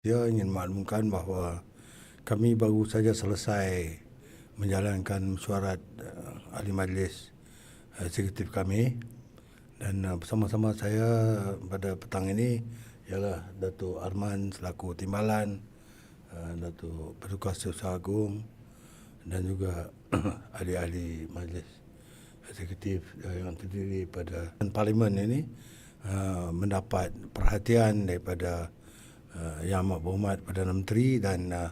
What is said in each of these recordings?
Saya ingin maklumkan bahawa kami baru saja selesai menjalankan mesyuarat uh, ahli majlis uh, eksekutif kami. Dan uh, bersama-sama saya pada petang ini ialah Datuk Arman selaku timbalan, uh, Datuk Paduka Setiausaha Agung dan juga ahli-ahli majlis eksekutif uh, yang terdiri pada parlimen ini uh, mendapat perhatian daripada uh, Yang Amat Berhormat Perdana Menteri dan uh,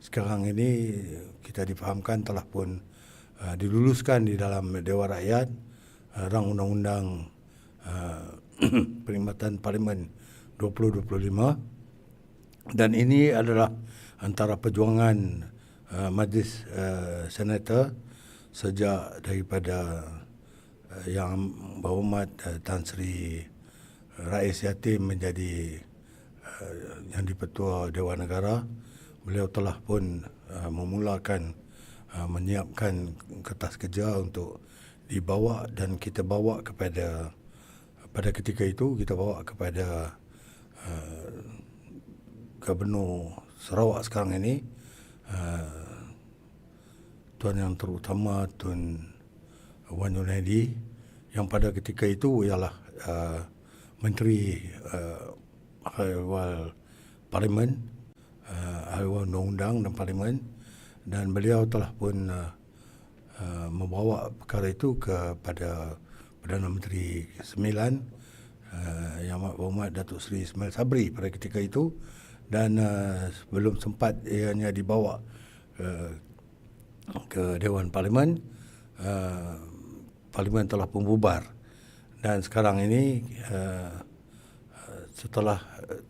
sekarang ini kita difahamkan telah pun uh, diluluskan di dalam Dewan Rakyat uh, rang undang-undang uh, perkhidmatan parlimen 2025 dan ini adalah antara perjuangan uh, majlis uh, senator sejak daripada uh, yang berhormat uh, Tan Sri Rais Yatim menjadi yang dipertua Dewan Negara beliau telah pun uh, memulakan uh, menyiapkan kertas kerja untuk dibawa dan kita bawa kepada pada ketika itu kita bawa kepada uh, Gubernur Sarawak sekarang ini uh, Tuan yang terutama Tun Wan Yunaidi yang pada ketika itu ialah uh, Menteri uh, Ahli Parlimen, uh, Ahli Undang-Undang dan Parlimen dan beliau telah pun uh, uh, membawa perkara itu kepada Perdana Menteri Sembilan uh, Yang Amat Berhormat Datuk Seri Ismail Sabri pada ketika itu. Dan uh, sebelum sempat ianya dibawa uh, ke Dewan Parlimen uh, Parlimen telah pun bubar. Dan sekarang ini uh, setelah uh,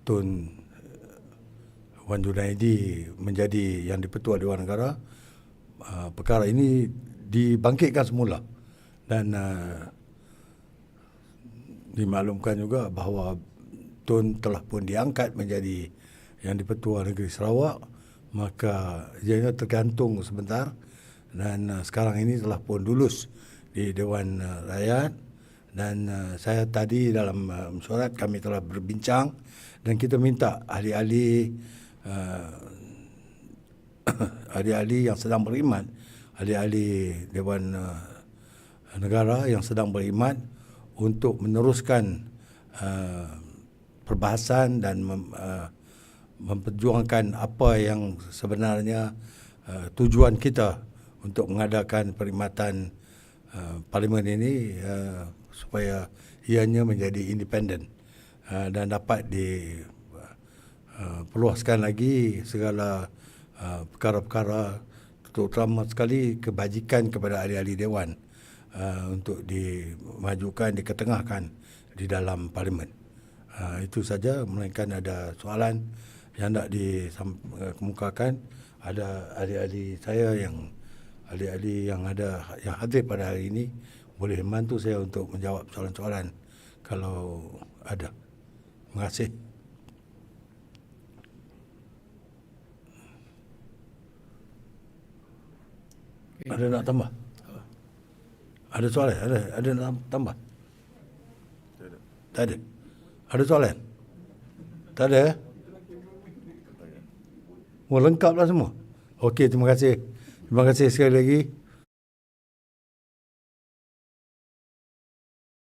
Tun Wan Junaidi menjadi yang dipertua Dewan Negara uh, perkara ini dibangkitkan semula. Dan dimaklumkan juga bahawa Tun telah pun diangkat menjadi yang dipertua negeri Sarawak maka ianya tergantung sebentar. Dan sekarang ini telah pun lulus di Dewan Rakyat dan uh, saya tadi dalam uh, mesyuarat kami telah berbincang dan kita minta ahli-ahli uh, ahli-ahli yang sedang beriman ahli-ahli Dewan uh, Negara yang sedang beriman untuk meneruskan uh, perbahasan dan mem, uh, memperjuangkan apa yang sebenarnya uh, tujuan kita untuk mengadakan perkhidmatan uh, parlimen ini uh, supaya ianya menjadi independen uh, dan dapat di uh, perluaskan lagi segala uh, perkara-perkara terutama sekali kebajikan kepada ahli-ahli dewan uh, untuk dimajukan diketengahkan di dalam parlimen. Uh, itu saja melainkan ada soalan yang nak dikemukakan ada ahli-ahli saya yang ahli-ahli yang ada yang hadir pada hari ini boleh membantu saya untuk menjawab soalan-soalan kalau ada. Terima kasih. Ada nak tambah? Ada soalan? Ada ada nak tambah? Tak ada. Ada soalan? Tak ada? Oh, lengkaplah semua. Okey, terima kasih. Terima kasih sekali lagi.